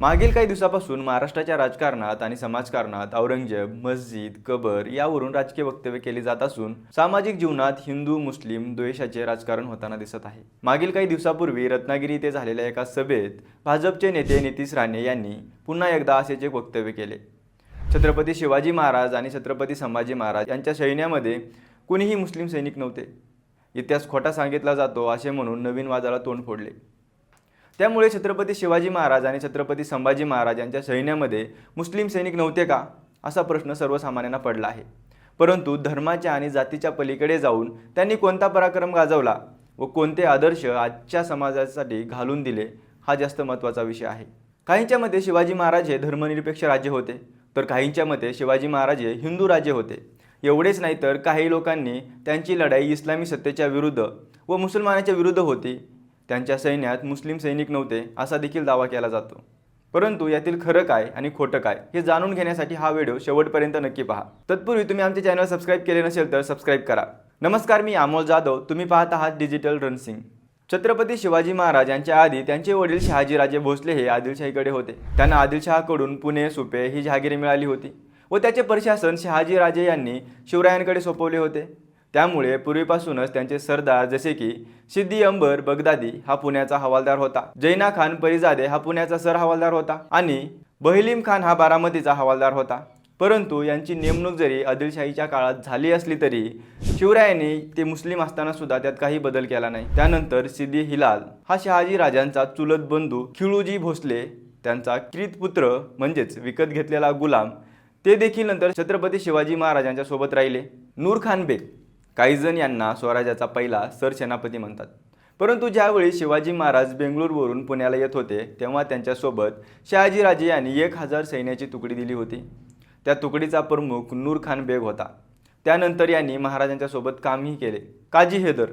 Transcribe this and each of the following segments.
मागील काही दिवसापासून महाराष्ट्राच्या राजकारणात आणि समाजकारणात औरंगजेब मस्जिद कबर यावरून राजकीय वक्तव्य केली जात असून सामाजिक जीवनात हिंदू मुस्लिम द्वेषाचे राजकारण होताना दिसत आहे. मागील काही दिवसापूर्वी रत्नागिरी येथे झालेल्या एका सभेत भाजपचे नेते नितीश राणे यांनी पुन्हा एकदा असेच एक वक्तव्य केले. छत्रपती शिवाजी महाराज आणि छत्रपती संभाजी महाराज यांच्या सैन्यामध्ये कुणीही मुस्लिम सैनिक नव्हते. इतिहास खोटा सांगितला जातो असे म्हणून नवीन वादाला तोंड फोडले. त्यामुळे छत्रपती शिवाजी महाराज आणि छत्रपती संभाजी महाराज यांच्या सैन्यामध्ये मुस्लिम सैनिक नव्हते का? असा प्रश्न सर्वसामान्यांना पडला आहे. परंतु धर्माच्या आणि जातीच्या पलीकडे जाऊन त्यांनी कोणता पराक्रम गाजवला व कोणते आदर्श आजच्या समाजासाठी घालून दिले हा जास्त महत्त्वाचा विषय आहे. काहींच्या मते शिवाजी महाराज हे धर्मनिरपेक्ष राज्य होते तर काहींच्या मते शिवाजी महाराज हे हिंदू राज्य होते. एवढेच नाही तर काही लोकांनी त्यांची लढाई इस्लामी सत्तेच्या विरुद्ध व मुसलमानाच्या विरुद्ध होती. त्यांच्या सैन्यात मुस्लिम सैनिक नव्हते असा देखील दावा केला जातो. परंतु यातील खरं काय आणि खोटं काय हे जाणून घेण्यासाठी हा व्हिडिओ शेवटपर्यंत नक्की पहा. तत्पूर्वी तुम्ही आमचे चॅनल सबस्क्राईब केले नसेल तर सबस्क्राईब करा. नमस्कार मी अमोल जाधव. तुम्ही पाहत आहात डिजिटल रणसिंग छत्रपती शिवाजी महाराज यांच्या आधी त्यांचे वडील शहाजीराजे भोसले हे आदिलशाहीकडे होते. त्यांना आदिलशहाकडून पुणे सुपे ही जहागिरी मिळाली होती व त्याचे प्रशासन शहाजीराजे यांनी शिवरायांकडे सोपवले होते. त्यामुळे पूर्वीपासूनच त्यांचे सरदार जसे की सिद्दी अंबर बगदादी हा पुण्याचा हवालदार होता. जैना खान परिजादे हा पुण्याचा सर हवालदार होता आणि बहिलीम खान हा बारामतीचा हवालदार होता. परंतु यांची नेमणूक जरी आदिलशाहीच्या काळात झाली असली तरी शिवरायांनी ते मुस्लिम असताना सुद्धा त्यात काही बदल केला नाही. त्यानंतर सिद्दी हिलाल हा शहाजी राजांचा चुलत बंधू खिळूजी भोसले त्यांचा पुत्र म्हणजेच विकत घेतलेला गुलाम ते देखील नंतर छत्रपती शिवाजी महाराजांच्या सोबत राहिले. नूर खान बेग काही जण यांना स्वराज्याचा पहिला सरसेनापती म्हणतात. परंतु ज्यावेळी शिवाजी महाराज बेंगळूरवरून पुण्याला येत होते तेव्हा त्यांच्यासोबत शहाजीराजे यांनी एक हजार सैन्याची तुकडी दिली होती. त्या तुकडीचा प्रमुख नूर खान बेग होता. त्यानंतर यांनी महाराजांच्यासोबत कामही केले. काजी हैदर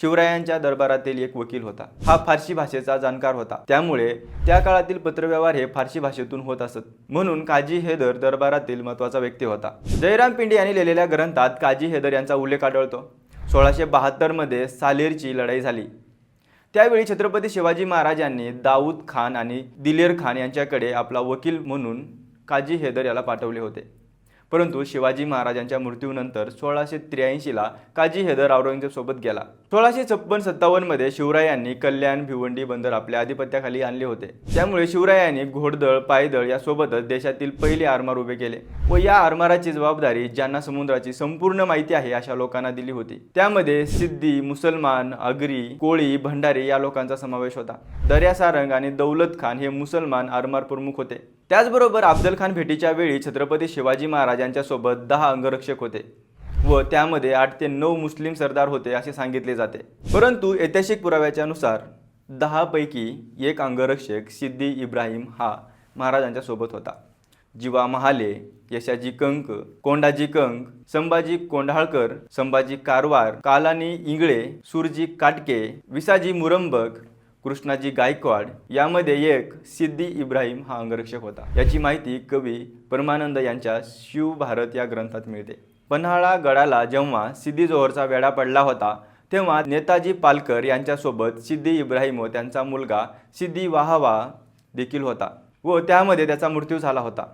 शिवरायांच्या दरबारातील एक वकील होता. हा फारसी भाषेचा जाणकार होता. त्यामुळे त्या काळातील पत्रव्यवहार हे फारसी भाषेतून होत असत. म्हणून काजी हैदर दरबारातील महत्त्वाचा व्यक्ती होता. जयराम पिंडे यांनी लिहिलेल्या ग्रंथात काजी हैदर यांचा उल्लेख आढळतो. सोळाशे बहात्तरमध्ये सालेरची लढाई झाली. त्यावेळी छत्रपती शिवाजी महाराज यांनी दाऊद खान आणि दिलेर खान यांच्याकडे आपला वकील म्हणून काजी हैदर याला पाठवले होते. परंतु शिवाजी महाराजांच्या मृत्यूनंतर सोळाशे त्र्याऐंशीला काजी हैदर औरंगजेबसोबत गेला. सोळाशे छप्पन सत्तावन्नमध्ये शिवरायांनी कल्याण भिवंडी बंदर आपल्या आधिपत्याखाली आणले होते. त्यामुळे शिवरायांनी घोडदळ पायदळ यासोबतच देशातील पहिले आरमार उभे केले. व या आरमाराची जबाबदारी ज्यांना समुद्राची संपूर्ण माहिती आहे अशा लोकांना दिली होती. त्यामध्ये सिद्धी मुसलमान अगरी कोळी भंडारी या लोकांचा समावेश होता. दर्या सारंग आणि दौलत खान हे मुसलमान आरमार प्रमुख होते. त्याचबरोबर अफजल खान भेटीच्या वेळी छत्रपती शिवाजी महाराज यांच्यासोबत दहा अंगरक्षक होते व त्यामध्ये आठ ते नऊ मुस्लिम सरदार होते असे सांगितले जाते. परंतु ऐतिहासिक पुराव्याच्यानुसार दहापैकी एक अंगरक्षक सिद्दी इब्राहिम हा महाराजांच्या सोबत होता. जीवा महाले यशाजी कंक कोंडाजी कंक संभाजी कोंढाळकर संभाजी कारवार कालानी इंगळे सुरजी काटके विसाजी मुरंबक कृष्णाजी गायकवाड यामध्ये एक सिद्धी इब्राहिम हा अंगरक्षक होता. याची माहिती कवी परमानंद यांच्या शिवभारत या ग्रंथात मिळते. पन्हाळा गडाला जेव्हा सिद्धी जोहरचा वेढा पडला होता तेव्हा नेताजी पालकर यांच्यासोबत सिद्धी इब्राहिम व त्यांचा मुलगा सिद्धी वाहवा देखील होता व त्यामध्ये त्याचा मृत्यू झाला होता.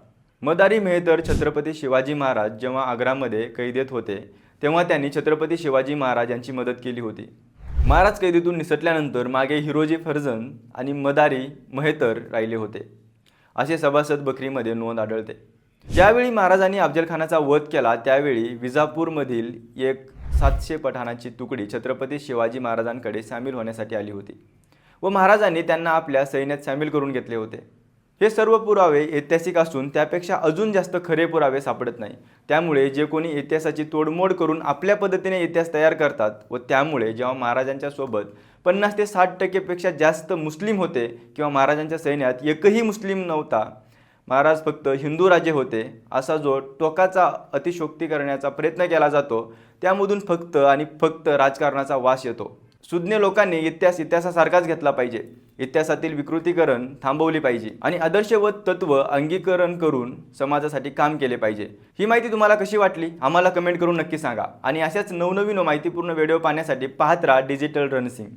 मदारी मेहतर छत्रपती शिवाजी महाराज जेव्हा आग्रामध्ये कैदेत होते तेव्हा त्यांनी छत्रपती शिवाजी महाराज यांची मदत केली होती. महाराज कैदेतून निसटल्यानंतर मागे हिरोजी फर्जन आणि मदारी मेहतर राहिले होते. असे सभासद बकरीमध्ये नोंद आढळते. ज्यावेळी महाराजांनी अफजलखानाचा वध केला त्यावेळी विजापूरमधील एक सातशे पठाणाची तुकडी छत्रपती शिवाजी महाराजांकडे सामील होण्यासाठी आली होती व महाराजांनी त्यांना आपल्या सैन्यात सामील करून घेतले होते. हे सर्व पुरावे ऐतिहासिक असून त्यापेक्षा अजून जास्त खरे पुरावे सापडत नाही. त्यामुळे जे कोणी इतिहासाची तोडमोड करून आपल्या पद्धतीने इतिहास तयार करतात व त्यामुळे जेव्हा महाराजांच्या सोबत पन्नास ते साठ टक्केपेक्षा जास्त मुस्लिम होते किंवा महाराजांच्या सैन्यात एकही मुस्लिम नव्हता महाराज फक्त हिंदू राजे होते असा जो टोकाचा अतिशोक्ती करण्याचा प्रयत्न केला जातो त्यामधून फक्त आणि फक्त राजकारणाचा वास येतो. सुज्ञ लोकांनी इतिहास इतिहासासारखाच घेतला पाहिजे. इतिहासातील विकृतीकरण थांबवली पाहिजे आणि आदर्शवत तत्व अंगीकरण करून समाजासाठी काम केले पाहिजे. ही माहिती तुम्हाला कशी वाटली? आम्हाला कमेंट करून नक्की सांगा. आणि अशाच नवनवीन माहितीपूर्ण व्हिडिओ पाहण्यासाठी पाहत राहा डिजिटल रणसिंग.